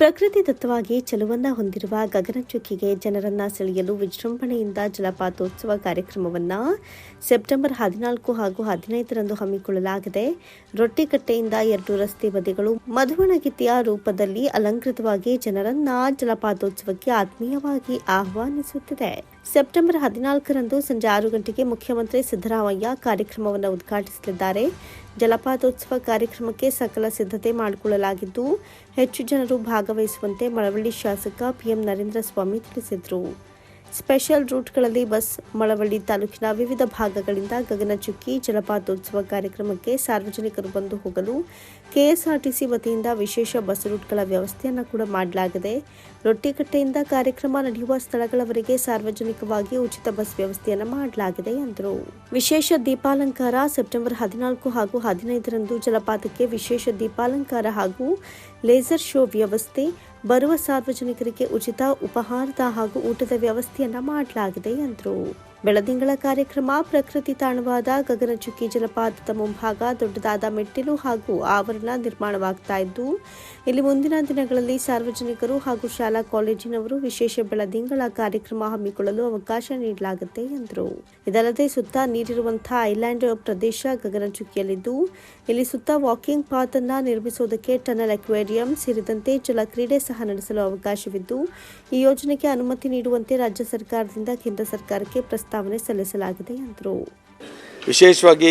ಪ್ರಕೃತಿ ದತ್ತವಾಗಿ ಚಲುವನ್ನ ಹೊಂದಿರುವ ಗಗನಚುಕ್ಕಿಗೆ ಜನರನ್ನ ಸೆಳೆಯಲು ವಿಜೃಂಭಣೆಯಿಂದ ಜಲಪಾತೋತ್ಸವ ಕಾರ್ಯಕ್ರಮವನ್ನು ಸೆಪ್ಟೆಂಬರ್ ಹದಿನಾಲ್ಕು ಹಾಗೂ ಹದಿನೈದರಂದು ಹಮ್ಮಿಕೊಳ್ಳಲಾಗಿದೆ. ರೊಟ್ಟಿಕಟ್ಟೆಯಿಂದ ಎರಡು ರಸ್ತೆ ಬದಿಗಳು ಮಧುವಣಗಿತ್ತಿಯ ರೂಪದಲ್ಲಿ ಅಲಂಕೃತವಾಗಿ ಜನರನ್ನ ಜಲಪಾತೋತ್ಸವಕ್ಕೆ ಆತ್ಮೀಯವಾಗಿ ಆಹ್ವಾನಿಸುತ್ತಿದೆ. ಸೆಪ್ಟೆಂಬರ್ ಹದಿನಾಲ್ಕರಂದು ಸಂಜೆ ಆರು ಗಂಟೆಗೆ ಮುಖ್ಯಮಂತ್ರಿ ಸಿದ್ದರಾಮಯ್ಯ ಕಾರ್ಯಕ್ರಮವನ್ನು ಉದ್ಘಾಟಿಸಲಿದ್ದಾರೆ. ಜಲಪಾತೋತ್ಸವ ಕಾರ್ಯಕ್ರಮಕ್ಕೆ ಸಕಲ ಸಿದ್ಧತೆ ಮಾಡಿಕೊಳ್ಳಲಾಗಿದ್ದು, ಹೆಚ್ಚು ಜನರು ಭಾಗವಹಿಸುವಂತೆ ಮಳವಳ್ಳಿ ಶಾಸಕ ಪಿಎಂ ನರೇಂದ್ರ ಸ್ವಾಮಿ ತಿಳಿಸಿದರು. ಸ್ಪೆಷಲ್ ರೂಟ್ಗಳಲ್ಲಿ ಬಸ್, ಮಳವಳ್ಳಿ ತಾಲೂಕಿನ ವಿವಿಧ ಭಾಗಗಳಿಂದ ಗಗನಚುಕ್ಕಿ ಜಲಪಾತೋತ್ಸವ ಕಾರ್ಯಕ್ರಮಕ್ಕೆ ಸಾರ್ವಜನಿಕರು ಬಂದು ಹೋಗಲು ಕೆಎಸ್ಆರ್ಟಿಸಿ ವತಿಯಿಂದ ವಿಶೇಷ ಬಸ್ ರೂಟ್ಗಳ ವ್ಯವಸ್ಥೆಯನ್ನು ಕೂಡ ಮಾಡಲಾಗಿದೆ. ರೊಟ್ಟಿಕಟ್ಟೆಯಿಂದ ಕಾರ್ಯಕ್ರಮ ನಡೆಯುವ ಸ್ಥಳಗಳವರೆಗೆ ಸಾರ್ವಜನಿಕವಾಗಿ ಉಚಿತ ಬಸ್ ವ್ಯವಸ್ಥೆಯನ್ನು ಮಾಡಲಾಗಿದೆ ಎಂದರು. ವಿಶೇಷ ದೀಪಾಲಂಕಾರ ಸೆಪ್ಟೆಂಬರ್ ಹದಿನಾಲ್ಕು ಹಾಗೂ ಹದಿನೈದರಂದು ಜಲಪಾತಕ್ಕೆ ವಿಶೇಷ ದೀಪಾಲಂಕಾರ ಹಾಗೂ ಲೇಸರ್ ಶೋ ವ್ಯವಸ್ಥೆ ಬರುವ ಸಾರ್ವಜನಿಕರಿಗೆ ಉಚಿತ ಉಪಹಾರದ ಹಾಗೂ ಊಟದ ವ್ಯವಸ್ಥೆಯನ್ನು ಮಾಡಲಾಗಿದೆ ಎಂದರು. ಬೆಳದಿಂಗಳ ಕಾರ್ಯಕ್ರಮ ಪ್ರಕೃತಿ ತಾಣವಾದ ಗಗನಚುಕ್ಕಿ ಜಲಪಾತದ ಮುಂಭಾಗ ದೊಡ್ಡದಾದ ಮೆಟ್ಟಿಲು ಹಾಗೂ ಆವರಣ ನಿರ್ಮಾಣವಾಗ್ತಾ ಇದ್ದು, ಇಲ್ಲಿ ಮುಂದಿನ ದಿನಗಳಲ್ಲಿ ಸಾರ್ವಜನಿಕರು ಹಾಗೂ ಶಾಲಾ ಕಾಲೇಜಿನವರು ವಿಶೇಷ ಬೆಳದಿಂಗಳ ಕಾರ್ಯಕ್ರಮ ಹಮ್ಮಿಕೊಳ್ಳಲು ಅವಕಾಶ ನೀಡಲಾಗುತ್ತೆ ಎಂದರು. ಇದಲ್ಲದೆ ಸುತ್ತ ನೀರಿರುವಂತಹ ಐಲ್ಯಾಂಡ್ ಪ್ರದೇಶ ಗಗನಚುಕ್ಕಿಯಲ್ಲಿದ್ದು, ಇಲ್ಲಿ ಸುತ್ತ ವಾಕಿಂಗ್ ಪಾತ್ ಅನ್ನು ನಿರ್ಮಿಸುವುದಕ್ಕೆ ಟನಲ್ ಅಕ್ವೇರಿಯಂ ಸೇರಿದಂತೆ ಜಲ ಕ್ರೀಡೆ ಸಹ ನಡೆಸಲು ಅವಕಾಶವಿದ್ದು, ಈ ಯೋಜನೆಗೆ ಅನುಮತಿ ನೀಡುವಂತೆ ರಾಜ್ಯ ಸರ್ಕಾರದಿಂದ ಕೇಂದ್ರ ಸರ್ಕಾರಕ್ಕೆ ಪ್ರಸ್ತಾವನೆ ಸಲ್ಲಿಸಲಾಗಿದೆ ಎಂದರು. ವಿಶೇಷವಾಗಿ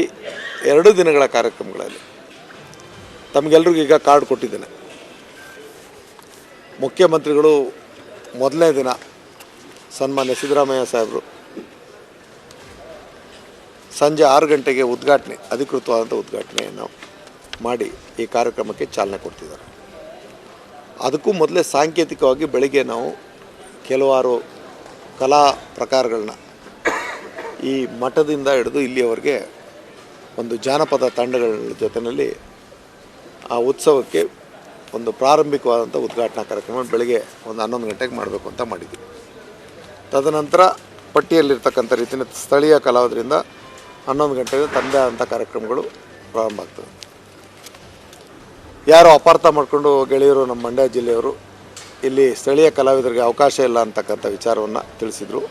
ಎರಡು ದಿನಗಳ ಕಾರ್ಯಕ್ರಮಗಳಲ್ಲಿ ತಮಗೆಲ್ಲರಿಗೂ ಈಗ ಕಾರ್ಡ್ ಕೊಟ್ಟಿದ್ದೇನೆ. ಮುಖ್ಯಮಂತ್ರಿಗಳು ಮೊದಲನೇ ದಿನ ಸನ್ಮಾನ್ಯ ಸಿದ್ದರಾಮಯ್ಯ ಸಾಹೇಬರು ಸಂಜೆ ಆರು ಗಂಟೆಗೆ ಉದ್ಘಾಟನೆ, ಅಧಿಕೃತವಾದಂಥ ಉದ್ಘಾಟನೆಯನ್ನು ಮಾಡಿ ಈ ಕಾರ್ಯಕ್ರಮಕ್ಕೆ ಚಾಲನೆ ಕೊಡ್ತಿದ್ದಾರೆ. ಅದಕ್ಕೂ ಮೊದಲೇ ಸಾಂಕೇತಿಕವಾಗಿ ಬೆಳಿಗ್ಗೆ ನಾವು ಕೆಲವಾರು ಕಲಾ ಪ್ರಕಾರಗಳನ್ನ ಈ ಮಠದಿಂದ ಹಿಡಿದು ಇಲ್ಲಿಯವರೆಗೆ ಒಂದು ಜಾನಪದ ತಂಡಗಳ ಜೊತೆಯಲ್ಲಿ ಆ ಉತ್ಸವಕ್ಕೆ ಒಂದು ಪ್ರಾರಂಭಿಕವಾದಂಥ ಉದ್ಘಾಟನಾ ಕಾರ್ಯಕ್ರಮ ಬೆಳಗ್ಗೆ ಒಂದು ಹನ್ನೊಂದು ಗಂಟೆಗೆ ಮಾಡಬೇಕು ಅಂತ ಮಾಡಿದ್ವಿ. ತದನಂತರ ಪಟ್ಟಿಯಲ್ಲಿರ್ತಕ್ಕಂಥ ರೀತಿಯ ಸ್ಥಳೀಯ ಕಲಾವಿದರಿಂದ ಹನ್ನೊಂದು ಗಂಟೆಗೆ ತಂದೆ ಆದಂಥ ಕಾರ್ಯಕ್ರಮಗಳು ಪ್ರಾರಂಭ ಆಗ್ತವೆ. ಯಾರು ಅಪಾರ್ಥ ಮಾಡಿಕೊಂಡು ಗೆಳೆಯರು ನಮ್ಮ ಮಂಡ್ಯ ಜಿಲ್ಲೆಯವರು ಇಲ್ಲಿ ಸ್ಥಳೀಯ ಕಲಾವಿದರಿಗೆ ಅವಕಾಶ ಇಲ್ಲ ಅಂತಕ್ಕಂಥ ವಿಚಾರವನ್ನು ತಿಳಿಸಿದರು.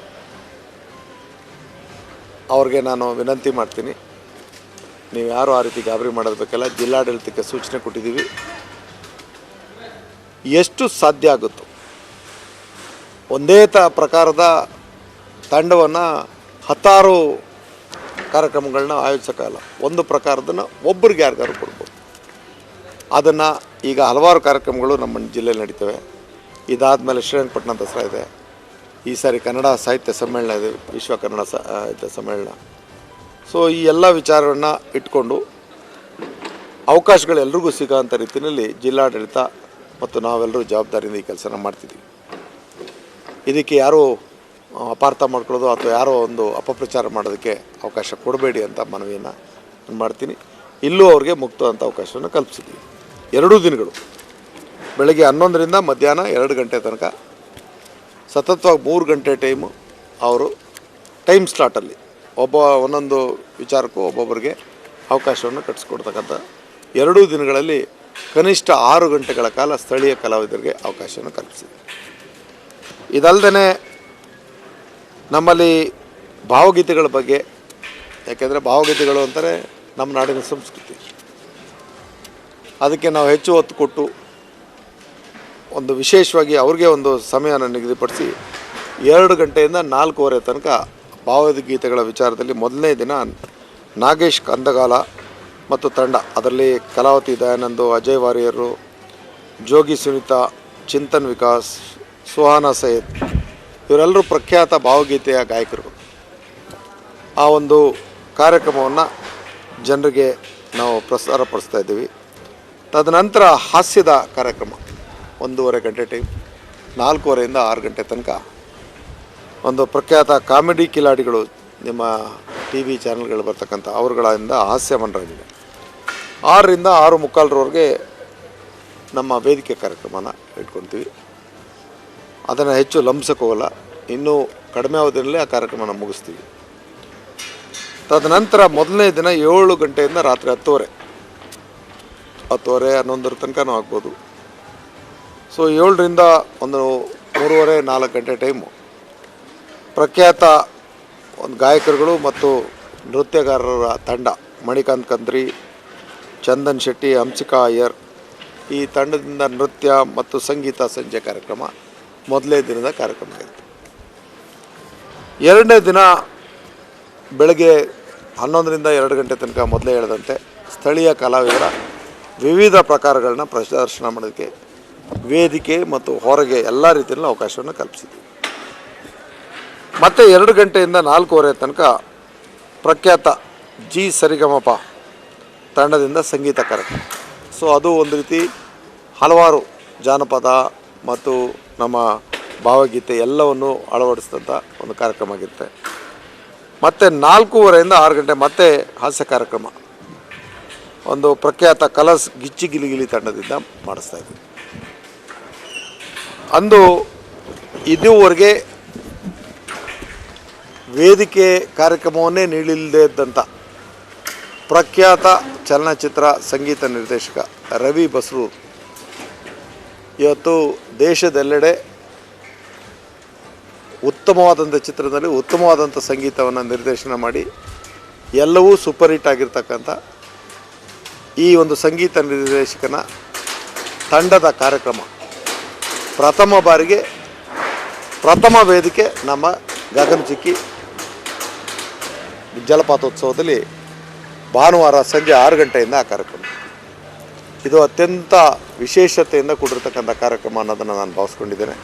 ಅವ್ರಿಗೆ ನಾನು ವಿನಂತಿ ಮಾಡ್ತೀನಿ. ನೀವು ಯಾರು ಆ ರೀತಿ ಗಾಬರಿ ಮಾಡೋದು ಜಿಲ್ಲಾಡಳಿತಕ್ಕೆ ಸೂಚನೆ ಕೊಟ್ಟಿದ್ದೀವಿ. ಎಷ್ಟು ಸಾಧ್ಯ ಆಗುತ್ತೋ, ಒಂದೇ ತ ಪ್ರಕಾರದ ತಂಡವನ್ನು ಹತ್ತಾರು ಕಾರ್ಯಕ್ರಮಗಳನ್ನ ಆಯೋಜಿಸೋಕ್ಕಾಗಲ್ಲ ಒಂದು ಪ್ರಕಾರದನ್ನು ಒಬ್ಬರಿಗೆ ಯಾರಿಗಾರು ಕೊಡ್ಬೋದು. ಅದನ್ನು ಈಗ ಹಲವಾರು ಕಾರ್ಯಕ್ರಮಗಳು ನಮ್ಮ ಜಿಲ್ಲೆಯಲ್ಲಿ ನಡೀತವೆ. ಇದಾದಮೇಲೆ ಶ್ರೀರಂಗಪಟ್ಟಣ ದಸರಾ ಇದೆ. ಈ ಸಾರಿ ಕನ್ನಡ ಸಾಹಿತ್ಯ ಸಮ್ಮೇಳನ ಇದೆ, ವಿಶ್ವ ಕನ್ನಡ ಸಾಹಿತ್ಯ ಸಮ್ಮೇಳನ. ಸೊ ಈ ಎಲ್ಲ ವಿಚಾರವನ್ನು ಇಟ್ಕೊಂಡು ಅವಕಾಶಗಳು ಎಲ್ರಿಗೂ ಸಿಗೋಂಥ ರೀತಿಯಲ್ಲಿ ಜಿಲ್ಲಾಡಳಿತ ಮತ್ತು ನಾವೆಲ್ಲರೂ ಜವಾಬ್ದಾರಿಯಿಂದ ಈ ಕೆಲಸನ ಮಾಡ್ತಿದ್ದೀವಿ. ಇದಕ್ಕೆ ಯಾರೂ ಅಪಾರ್ಥ ಮಾಡ್ಕೊಳ್ಳೋದು ಅಥವಾ ಯಾರೋ ಒಂದು ಅಪಪ್ರಚಾರ ಮಾಡೋದಕ್ಕೆ ಅವಕಾಶ ಕೊಡಬೇಡಿ ಅಂತ ಮನವಿಯನ್ನು ನಾನು ಮಾಡ್ತೀನಿ. ಇಲ್ಲೂ ಅವ್ರಿಗೆ ಮುಕ್ತವಾದಂಥ ಅವಕಾಶವನ್ನು ಕಲ್ಪಿಸಿದ್ದೀವಿ. ಎರಡೂ ದಿನಗಳು, ಬೆಳಗ್ಗೆ ಹನ್ನೊಂದರಿಂದ ಮಧ್ಯಾಹ್ನ ಎರಡು ಗಂಟೆ ತನಕ ಸತತವಾಗಿ ಮೂರು ಗಂಟೆ ಟೈಮು ಅವರು ಟೈಮ್ ಸ್ಲಾಟಲ್ಲಿ ಒಬ್ಬ ಒಂದೊಂದು ವಿಚಾರಕ್ಕೂ ಒಬ್ಬೊಬ್ಬರಿಗೆ ಅವಕಾಶವನ್ನು ಕಟ್ಟಿಸ್ಕೊಡ್ತಕ್ಕಂಥ ಎರಡೂ ದಿನಗಳಲ್ಲಿ ಕನಿಷ್ಠ ಆರು ಗಂಟೆಗಳ ಕಾಲ ಸ್ಥಳೀಯ ಕಲಾವಿದರಿಗೆ ಅವಕಾಶವನ್ನು ಕಲ್ಪಿಸಿದೆ. ಇದಲ್ಲದೆ ನಮ್ಮಲ್ಲಿ ಭಾವಗೀತೆಗಳ ಬಗ್ಗೆ, ಯಾಕೆಂದರೆ ಭಾವಗೀತೆಗಳು ಅಂತಾರೆ ನಮ್ಮ ನಾಡಿನ ಸಂಸ್ಕೃತಿ. ಅದಕ್ಕೆ ನಾವು ಹೆಚ್ಚು ಒತ್ತು ಕೊಟ್ಟು ಒಂದು ವಿಶೇಷವಾಗಿ ಅವ್ರಿಗೆ ಒಂದು ಸಮಯನ ನಿಗದಿಪಡಿಸಿ ಎರಡು ಗಂಟೆಯಿಂದ ನಾಲ್ಕೂವರೆ ತನಕ ಭಾವಗೀತೆಗಳ ವಿಚಾರದಲ್ಲಿ ಮೊದಲನೇ ದಿನ ನಾಗೇಶ್ ಕಂದಗಾಲ ಮತ್ತು ತಂಡ, ಅದರಲ್ಲಿ ಕಲಾವತಿ ದಯಾನಂದು, ಅಜಯ್ ವಾರಿಯರು, ಜೋಗಿ ಸುನಿತಾ, ಚಿಂತನ್ ವಿಕಾಸ್, ಸುಹಾನ ಸೈಯದ್, ಇವರೆಲ್ಲರೂ ಪ್ರಖ್ಯಾತ ಭಾವಗೀತೆಯ ಗಾಯಕರು. ಆ ಒಂದು ಕಾರ್ಯಕ್ರಮವನ್ನು ಜನರಿಗೆ ನಾವು ಪ್ರಸಾರಪಡಿಸ್ತಾ ಇದ್ದೀವಿ. ತದನಂತರ ಹಾಸ್ಯದ ಕಾರ್ಯಕ್ರಮ. ಒಂದೂವರೆ ಗಂಟೆ ಟೈಮ್, ನಾಲ್ಕೂವರೆಯಿಂದ ಆರು ಗಂಟೆ ತನಕ ಒಂದು ಪ್ರಖ್ಯಾತ ಕಾಮಿಡಿ ಕಿಲಾಡಿಗಳು ನಿಮ್ಮ ಟಿ ವಿ ಚಾನಲ್ಗಳು ಬರ್ತಕ್ಕಂಥ ಅವರುಗಳಿಂದ ಹಾಸ್ಯ ಮನರಂಜನೆ ಆರರಿಂದ ಆರು ಮುಕ್ಕಾಲರವರೆಗೆ ನಮ್ಮ ವೇದಿಕೆ ಕಾರ್ಯಕ್ರಮನ ಇಟ್ಕೊತೀವಿ. ಅದನ್ನು ಹೆಚ್ಚು ಲಂಬಿಸೋಕ್ಕೋಗಲ್ಲ ಇನ್ನೂ ಕಡಿಮೆ ಅವಧಿಯಲ್ಲೇ ಆ ಕಾರ್ಯಕ್ರಮನ ಮುಗಿಸ್ತೀವಿ. ತದನಂತರ ಮೊದಲನೇ ದಿನ ಏಳು ಗಂಟೆಯಿಂದ ರಾತ್ರಿ ಹತ್ತುವರೆ ಹತ್ತುವರೆ ಹನ್ನೊಂದರ ತನಕನೂ ಆಗ್ಬೋದು. ಸೊ ಏಳರಿಂದ ಒಂದು ಮೂರುವರೆ, ನಾಲ್ಕು ಗಂಟೆ ಟೈಮು. ಪ್ರಖ್ಯಾತ ಒಂದು ಗಾಯಕರುಗಳು ಮತ್ತು ನೃತ್ಯಗಾರರ ತಂಡ, ಮಣಿಕಾಂತ್ ಕಂತ್ರಿ ಚಂದನ್ ಶೆಟ್ಟಿ, ಹಂಸಿಕಾ ಅಯ್ಯರ್. ಈ ತಂಡದಿಂದ ನೃತ್ಯ ಮತ್ತು ಸಂಗೀತ ಸಂಜೆ ಕಾರ್ಯಕ್ರಮ ಮೊದಲನೇ ದಿನದ ಕಾರ್ಯಕ್ರಮ ಇರುತ್ತೆ. ಎರಡನೇ ದಿನ ಬೆಳಗ್ಗೆ ಹನ್ನೊಂದರಿಂದ ಎರಡು ಗಂಟೆ ತನಕ ಮೊದಲೇ ಹೇಳಿದಂತೆ ಸ್ಥಳೀಯ ಕಲಾವಿದರ ವಿವಿಧ ಪ್ರಕಾರಗಳನ್ನ ಪ್ರದರ್ಶನ ಮಾಡೋದಕ್ಕೆ ವೇದಿಕೆ ಮತ್ತು ಹೊರಗೆ ಎಲ್ಲ ರೀತಿಯಲ್ಲೂ ಅವಕಾಶವನ್ನು ಕಲ್ಪಿಸಿದ್ವಿ ಮತ್ತು ಎರಡು ಗಂಟೆಯಿಂದ ನಾಲ್ಕೂವರೆ ತನಕ ಪ್ರಖ್ಯಾತ ಜಿ ಸರಿಗಮಪ ತಂಡದಿಂದ ಸಂಗೀತ ಕಾರ್ಯಕ್ರಮ. ಸೊ ಅದು ಒಂದು ರೀತಿ ಹಲವಾರು ಜಾನಪದ ಮತ್ತು ನಮ್ಮ ಭಾವಗೀತೆ ಎಲ್ಲವನ್ನು ಅಳವಡಿಸಿದಂಥ ಒಂದು ಕಾರ್ಯಕ್ರಮ ಆಗಿರುತ್ತೆ. ಮತ್ತು ನಾಲ್ಕೂವರೆಯಿಂದ ಆರು ಗಂಟೆ ಮತ್ತೆ ಹಾಸ್ಯ ಕಾರ್ಯಕ್ರಮ. ಒಂದು ಪ್ರಖ್ಯಾತ ಕಲರ್ಸ್ ಗಿಚ್ಚಿ ಗಿಲಿಗಿಲಿ ತಂಡದಿಂದ ಮಾಡಿಸ್ತಾ ಇದ್ವಿ ಅಂದು ಇದುವರೆಗೆ ವೇದಿಕೆ ಕಾರ್ಯಕ್ರಮವನ್ನೇ ನೀಡಿಲ್ಲದೇ ಇದ್ದಂಥ ಪ್ರಖ್ಯಾತ ಚಲನಚಿತ್ರ ಸಂಗೀತ ನಿರ್ದೇಶಕ ರವಿ ಬಸ್ರೂರ್ ಇವತ್ತು ದೇಶದೆಲ್ಲೆಡೆ ಉತ್ತಮವಾದಂಥ ಚಿತ್ರದಲ್ಲಿ ಉತ್ತಮವಾದಂಥ ಸಂಗೀತವನ್ನು ನಿರ್ದೇಶನ ಮಾಡಿ ಎಲ್ಲವೂ ಸೂಪರ್ ಹಿಟ್ ಆಗಿರ್ತಕ್ಕಂಥ ಈ ಒಂದು ಸಂಗೀತ ನಿರ್ದೇಶಕನ ತಂಡದ ಕಾರ್ಯಕ್ರಮ. ಪ್ರಥಮ ಬಾರಿಗೆ, ಪ್ರಥಮ ವೇದಿಕೆ ನಮ್ಮ ಗಗನಚುಕ್ಕಿ ಜಲಪಾತೋತ್ಸವದಲ್ಲಿ ಭಾನುವಾರ ಸಂಜೆ ಆರು ಗಂಟೆಯಿಂದ ಆ ಕಾರ್ಯಕ್ರಮ. ಇದು ಅತ್ಯಂತ ವಿಶೇಷತೆಯಿಂದ ಕೂಡಿರ್ತಕ್ಕಂಥ ಕಾರ್ಯಕ್ರಮ ಅನ್ನೋದನ್ನು ನಾನು ಭಾವಿಸ್ಕೊಂಡಿದ್ದೇನೆ.